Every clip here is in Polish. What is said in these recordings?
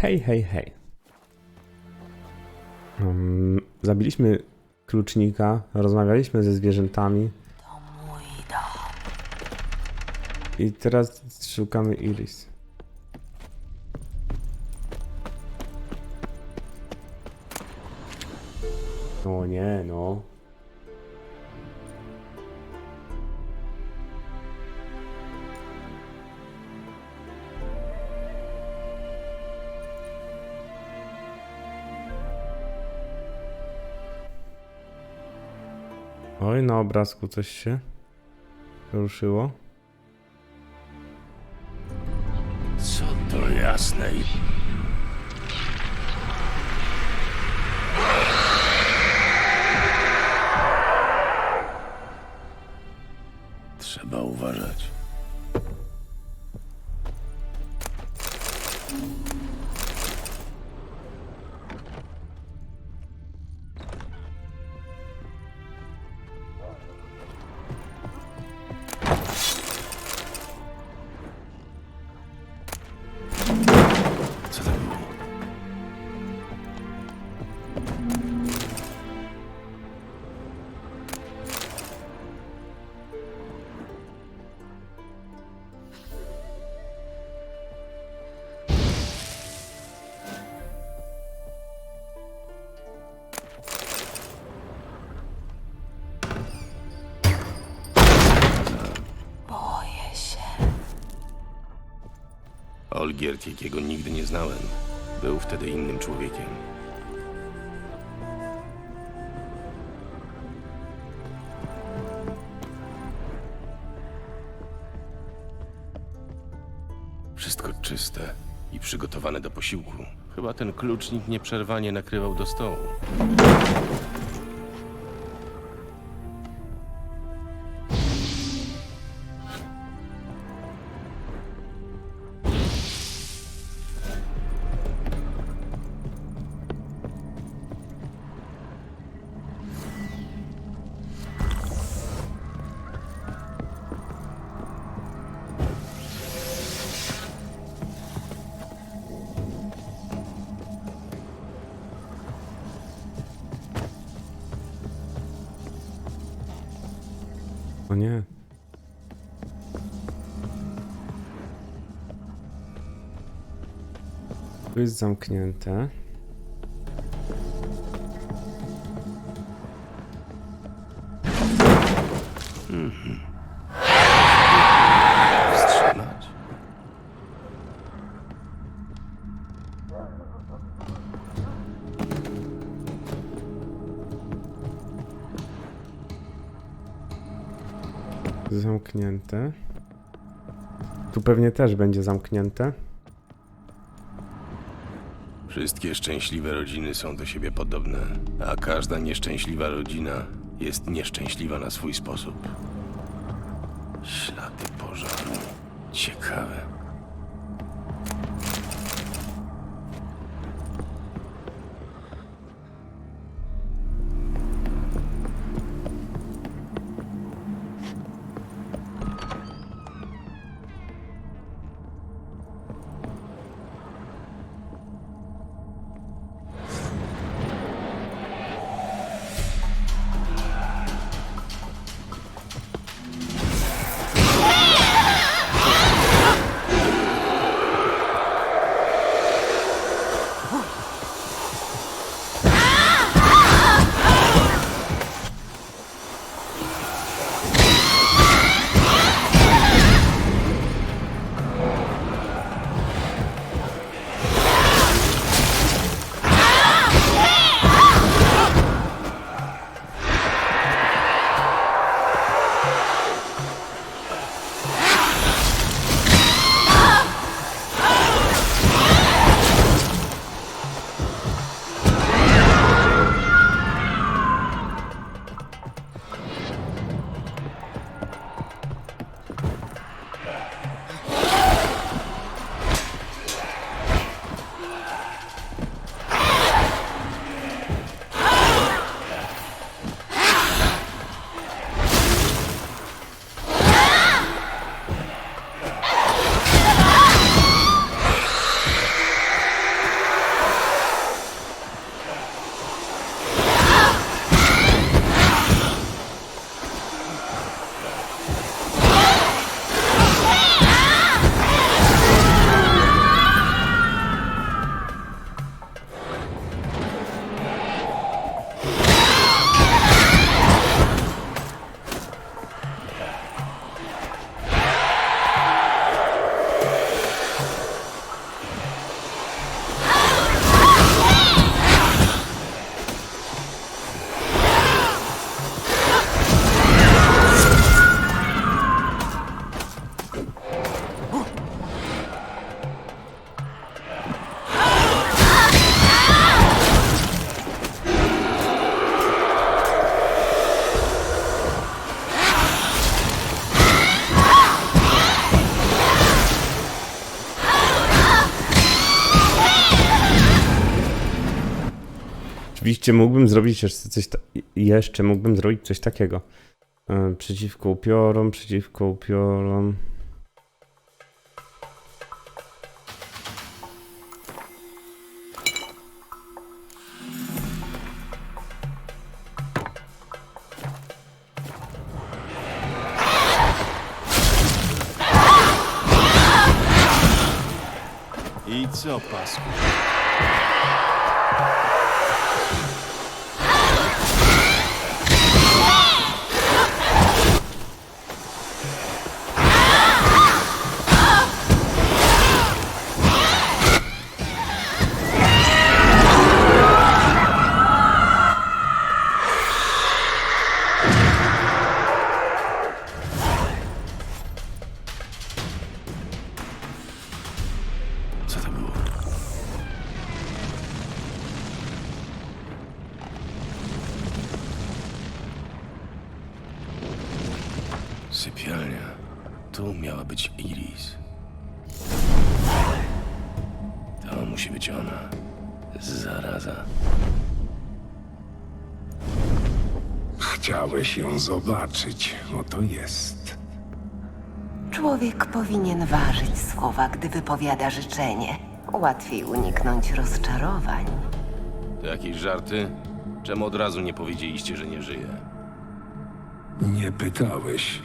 Hej, hej, hej. Um, zabiliśmy klucznika, rozmawialiśmy ze zwierzętami. I teraz szukamy Iris. O nie, no. Oj, na obrazku coś się ruszyło. Co to jasne. Olgierd, jakiego nigdy nie znałem, był wtedy innym człowiekiem. Wszystko czyste i przygotowane do posiłku. Chyba ten klucznik nieprzerwanie nakrywał do stołu. Nie. Jest zamknięte. Zamknięte. Tu pewnie też będzie zamknięte. Wszystkie szczęśliwe rodziny są do siebie podobne, a każda nieszczęśliwa rodzina jest nieszczęśliwa na swój sposób. Ślady pożaru. Ciekawe. Oczywiście mógłbym zrobić jeszcze coś, jeszcze mógłbym zrobić coś takiego. E, Przeciwko upiorom, przeciwko upiorom. I co, pasku? Sypialnia. Tu miała być Iris. To musi być ona. Zaraza. Chciałeś ją zobaczyć. Oto jest. Człowiek powinien ważyć słowa, gdy wypowiada życzenie. Łatwiej uniknąć rozczarowań. To jakieś żarty? Czemu od razu nie powiedzieliście, że nie żyje? Nie pytałeś.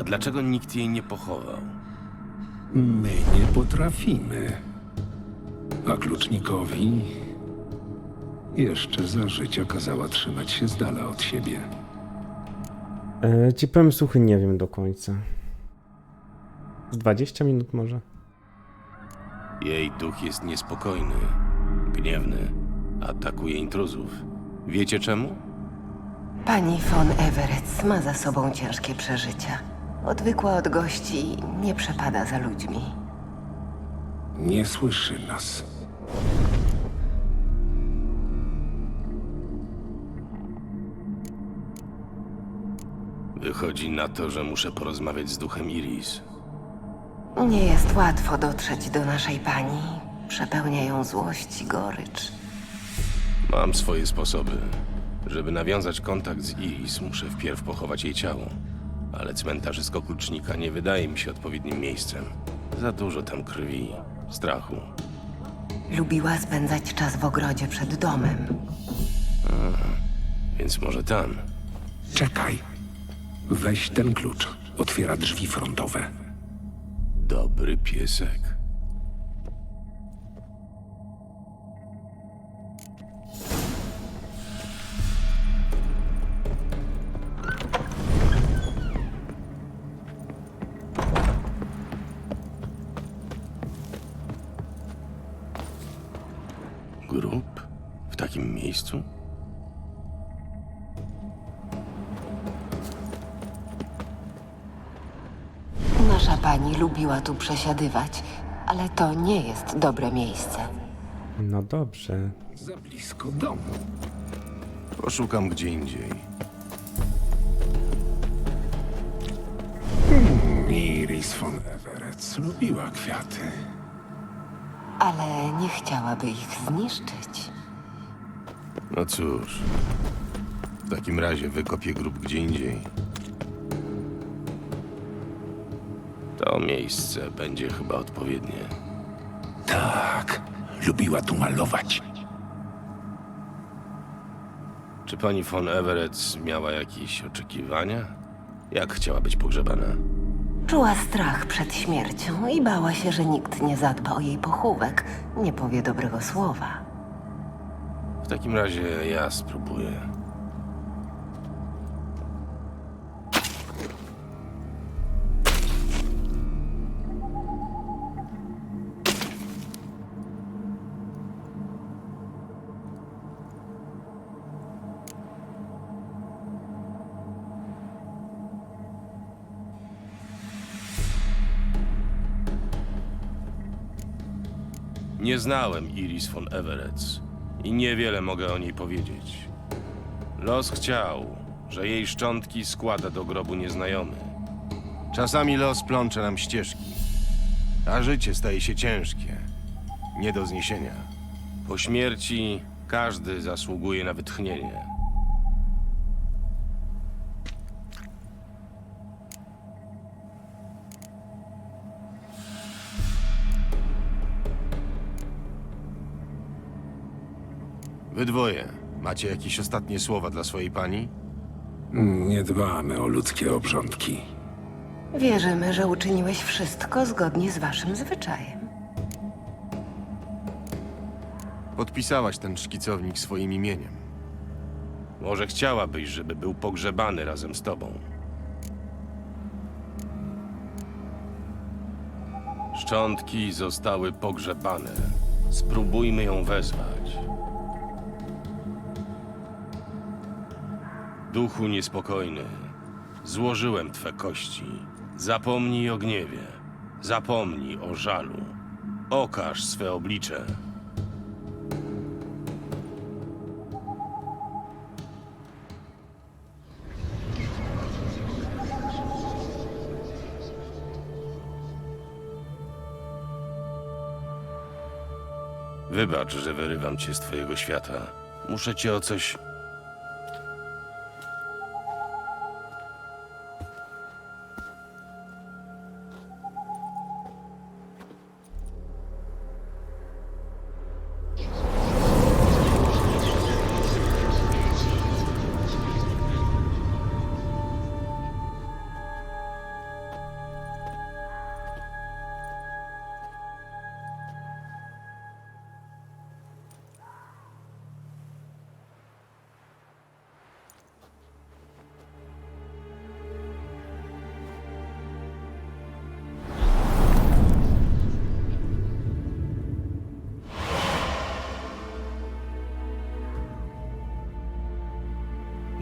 A dlaczego nikt jej nie pochował? My nie potrafimy. A klucznikowi jeszcze za życia kazała trzymać się z dala od siebie. E, ci powiem słuchy, nie wiem do końca. Z 20 minut może? Jej duch jest niespokojny, gniewny, atakuje intruzów. Wiecie czemu? Pani von Everett ma za sobą ciężkie przeżycia. Odwykła od gości i nie przepada za ludźmi. Nie słyszy nas. Wychodzi na to, że muszę porozmawiać z duchem Iris. Nie jest łatwo dotrzeć do naszej pani. Przepełnia ją złość i gorycz. Mam swoje sposoby. Żeby nawiązać kontakt z Iris, muszę wpierw pochować jej ciało. Ale cmentarzysko klucznika nie wydaje mi się odpowiednim miejscem. Za dużo tam krwi, strachu. Lubiła spędzać czas w ogrodzie przed domem. Więc może tam. Czekaj. Weź ten klucz. Otwiera drzwi frontowe. Dobry piesek. Lubiła tu przesiadywać, ale to nie jest dobre miejsce. No dobrze. Za blisko domu. Poszukam gdzie indziej. Iris von Everett lubiła kwiaty. Ale nie chciałaby ich zniszczyć. No cóż. W takim razie wykopię grób gdzie indziej. To miejsce będzie chyba odpowiednie. Tak. Lubiła tu malować. Czy pani von Everett miała jakieś oczekiwania? Jak chciała być pogrzebana? Czuła strach przed śmiercią i bała się, że nikt nie zadba o jej pochówek, nie powie dobrego słowa. W takim razie ja spróbuję. Nie znałem Iris von Everett i niewiele mogę o niej powiedzieć. Los chciał, że jej szczątki składa do grobu nieznajomy. Czasami los plącze nam ścieżki, a życie staje się ciężkie, nie do zniesienia. Po śmierci każdy zasługuje na wytchnienie. Wy dwoje, macie jakieś ostatnie słowa dla swojej pani? Nie dbamy o ludzkie obrządki. Wierzymy, że uczyniłeś wszystko zgodnie z waszym zwyczajem. Podpisałaś ten szkicownik swoim imieniem. Może chciałabyś, żeby był pogrzebany razem z tobą. Szczątki zostały pogrzebane. Spróbujmy ją wezwać. Duchu niespokojny, złożyłem twe kości. Zapomnij o gniewie, zapomnij o żalu. Okaż swe oblicze. Wybacz, że wyrywam cię z twojego świata. Muszę cię o coś.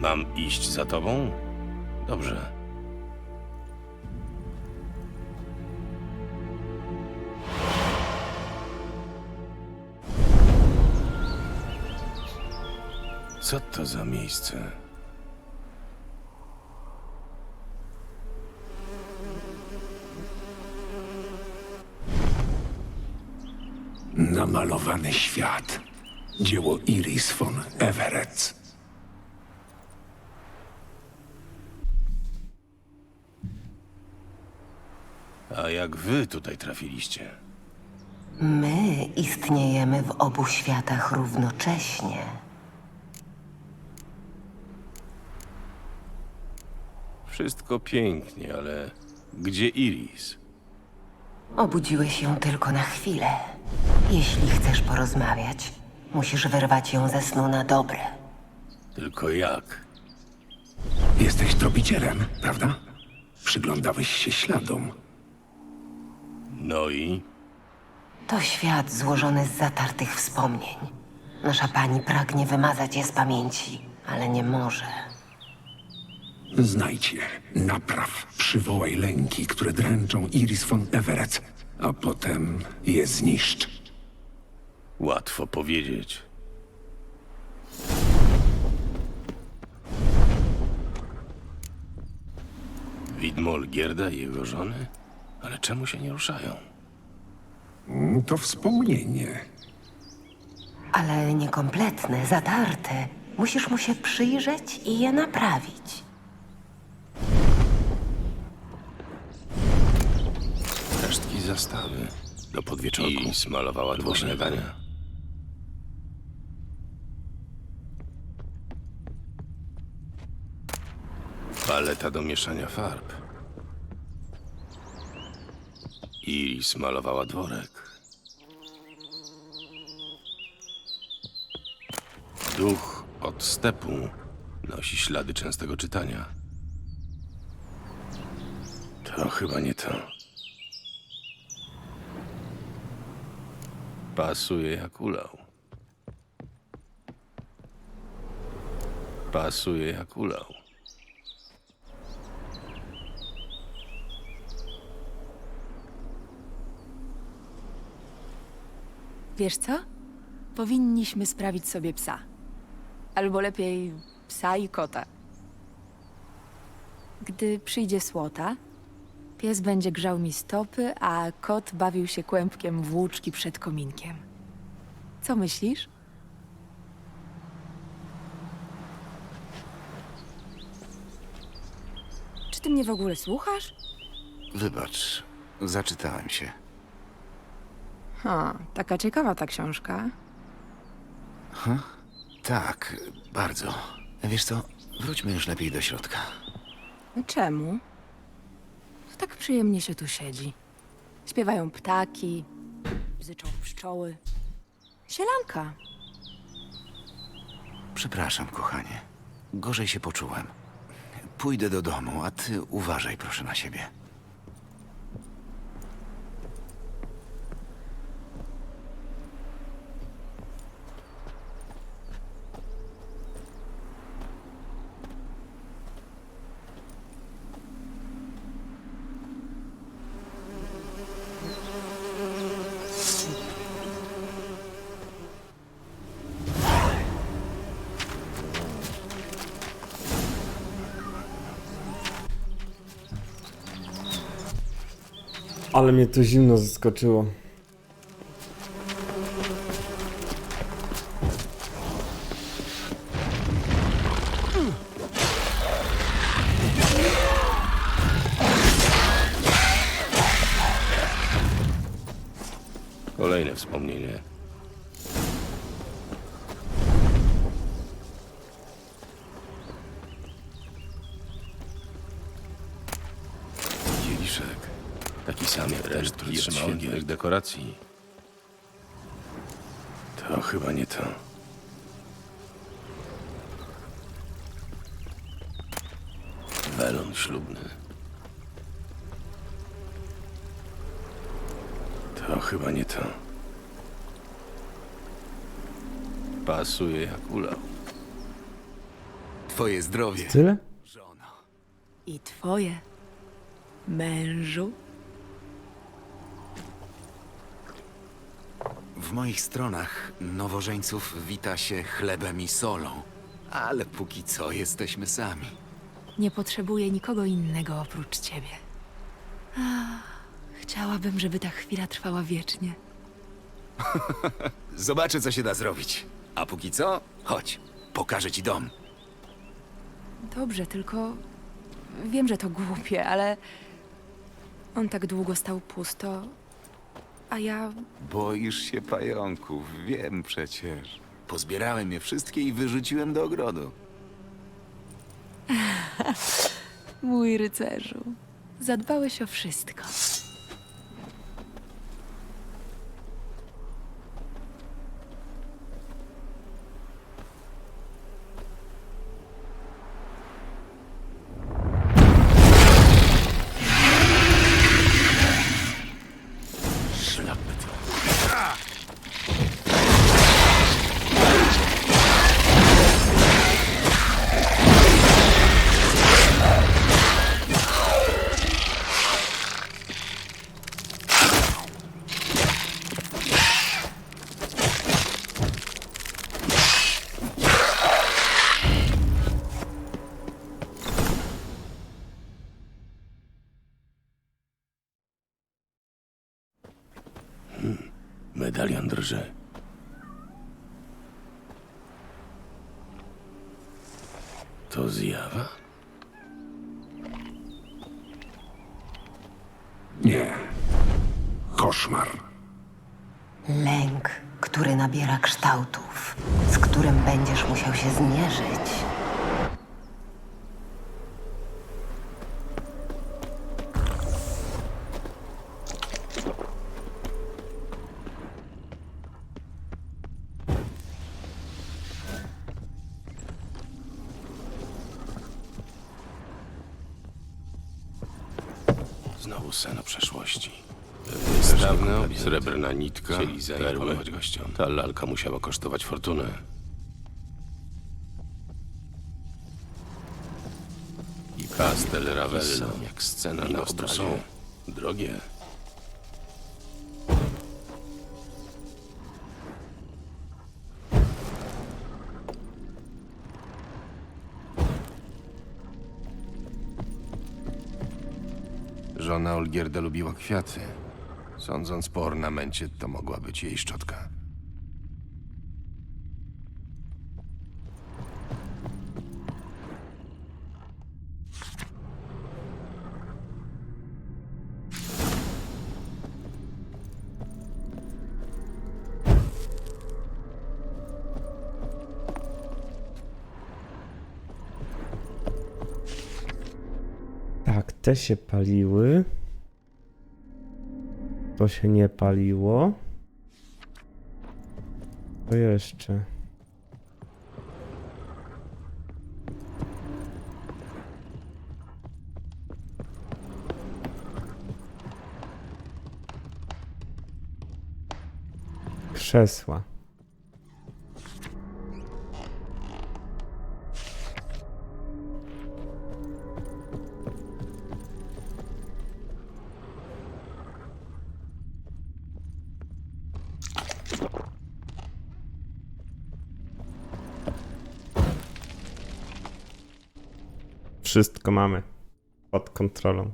Mam iść za tobą? Dobrze. Co to za miejsce? Namalowany świat. Dzieło Iris von Everett. Jak wy tutaj trafiliście? My istniejemy w obu światach równocześnie. Wszystko pięknie, ale gdzie Iris? Obudziłeś ją tylko na chwilę. Jeśli chcesz porozmawiać, musisz wyrwać ją ze snu na dobre. Tylko jak? Jesteś tropicielem, prawda? Przyglądałeś się śladom. No i To świat złożony z zatartych wspomnień. Nasza pani pragnie wymazać je z pamięci, ale nie może. Znajdź je, napraw, przywołaj lęki, które dręczą Iris von Everett, a potem je zniszcz. łatwo powiedzieć. Widmo Gierda i jego żony? Ale czemu się nie ruszają? Mm, To wspomnienie. Ale niekompletne, zatarte. Musisz mu się przyjrzeć i je naprawić. Resztki zastawy. Do podwieczorku. I smalowała śniadania. Paleta do mieszania farb. I smalowała dworek. Duch od stepu nosi ślady częstego czytania. To chyba nie to. Pasuje jak ulał. Pasuje jak ulał. Wiesz co? Powinniśmy sprawić sobie psa. Albo lepiej psa i kota. Gdy przyjdzie słota, pies będzie grzał mi stopy, a kot bawił się kłębkiem włóczki przed kominkiem. Co myślisz? Czy ty mnie w ogóle słuchasz? Wybacz, zaczytałem się. Ha, taka ciekawa ta książka. Tak, bardzo. Wiesz co, wróćmy już lepiej do środka. Czemu? Tak przyjemnie się tu siedzi. Śpiewają ptaki, bzyczą pszczoły. Sielanka. Przepraszam, kochanie. Gorzej się poczułem. Pójdę do domu, a ty uważaj proszę na siebie. Ale mnie to zimno zaskoczyło. Kolejne wspomnienie. Kieliszek. Taki sam jak ten, który świetnych dekoracji. To chyba nie to. Welon ślubny. To chyba nie to. Pasuje jak ulał. Twoje zdrowie, Tyle? żono. I twoje. Mężu. W moich stronach nowożeńców wita się chlebem i solą. Ale póki co jesteśmy sami. Nie potrzebuję nikogo innego oprócz ciebie. Ach, chciałabym, żeby ta chwila trwała wiecznie. Zobaczę, co się da zrobić. A póki co, chodź, pokażę ci dom. Dobrze, tylko wiem, że to głupie, ale on tak długo stał pusto, a ja Boisz się pająków, wiem przecież. Pozbierałem je wszystkie i wyrzuciłem do ogrodu. Mój rycerzu, zadbałeś o wszystko. Medalion drży. To zjawa? Nie. Koszmar. Lęk, który nabiera kształtów, z którym będziesz musiał się zmierzyć. Nitka, chcieli perły. gościom. Ta lalka musiała kosztować fortunę. I pastel Ravello, jak scena na obrazie. są drogie. Żona Olgierda lubiła kwiaty. Sądząc po ornamencie, to mogła być jej szczotka. Tak, te się paliły. To się nie paliło. To jeszcze. Krzesła. Wszystko mamy pod kontrolą.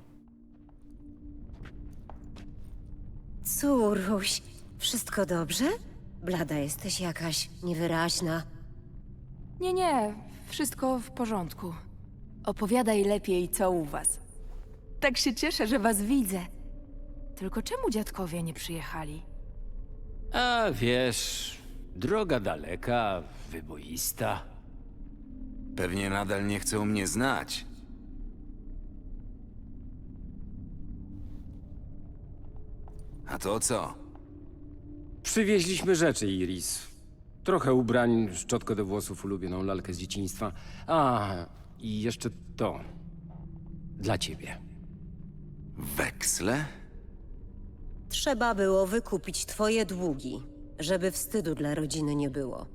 Córuś, wszystko dobrze? Blada jesteś jakaś niewyraźna. Nie, nie, wszystko w porządku. Opowiadaj lepiej, co u was. Tak się cieszę, że was widzę. Tylko czemu dziadkowie nie przyjechali? A wiesz, droga daleka, wyboista. Pewnie nadal nie chcą mnie znać. A to co? Przywieźliśmy rzeczy, Iris. Trochę ubrań, szczotkę do włosów, ulubioną lalkę z dzieciństwa. A, i jeszcze to. Dla ciebie. Weksle? Trzeba było wykupić twoje długi, żeby wstydu dla rodziny nie było.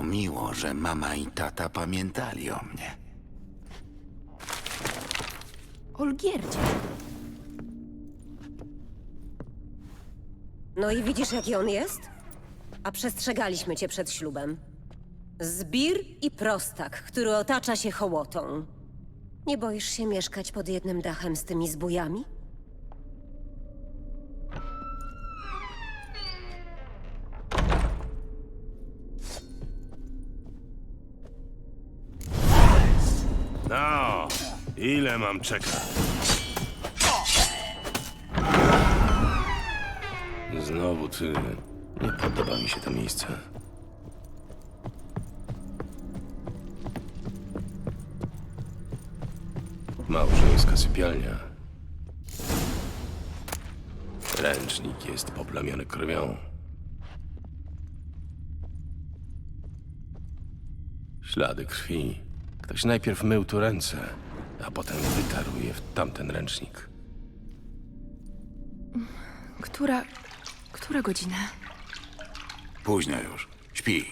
To miło, że mama i tata pamiętali o mnie. Olgierdzie. No i widzisz, jaki on jest? A przestrzegaliśmy cię przed ślubem. Zbir i prostak, który otacza się hołotą. Nie boisz się mieszkać pod jednym dachem z tymi zbójami? No, ile mam czekać? Znowu ty. Nie podoba mi się to miejsce. Małżeńska sypialnia. Ręcznik jest poplamiony krwią. Ślady krwi. Ktoś najpierw mył tu ręce, a potem wytarł je w tamten ręcznik. Która. która godzina? Późno już. Śpi.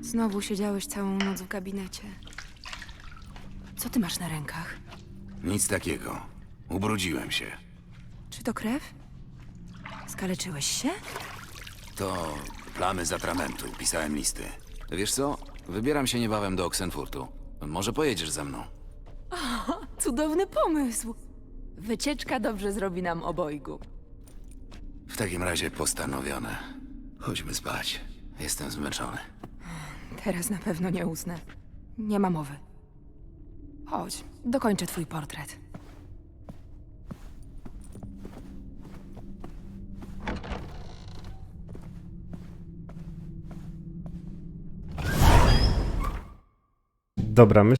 Znowu siedziałeś całą noc w gabinecie. Co ty masz na rękach? Nic takiego. Ubrudziłem się. Czy to krew? Skaleczyłeś się? To plamy z atramentu. Pisałem listy. Wiesz co? Wybieram się niebawem do Oxenfurtu. Może pojedziesz ze mną? Cudowny pomysł! Wycieczka dobrze zrobi nam obojgu. W takim razie postanowione. Chodźmy spać. Jestem zmęczony. Teraz na pewno nie usnę. Nie ma mowy. Chodź, dokończę twój portret. Dobra, my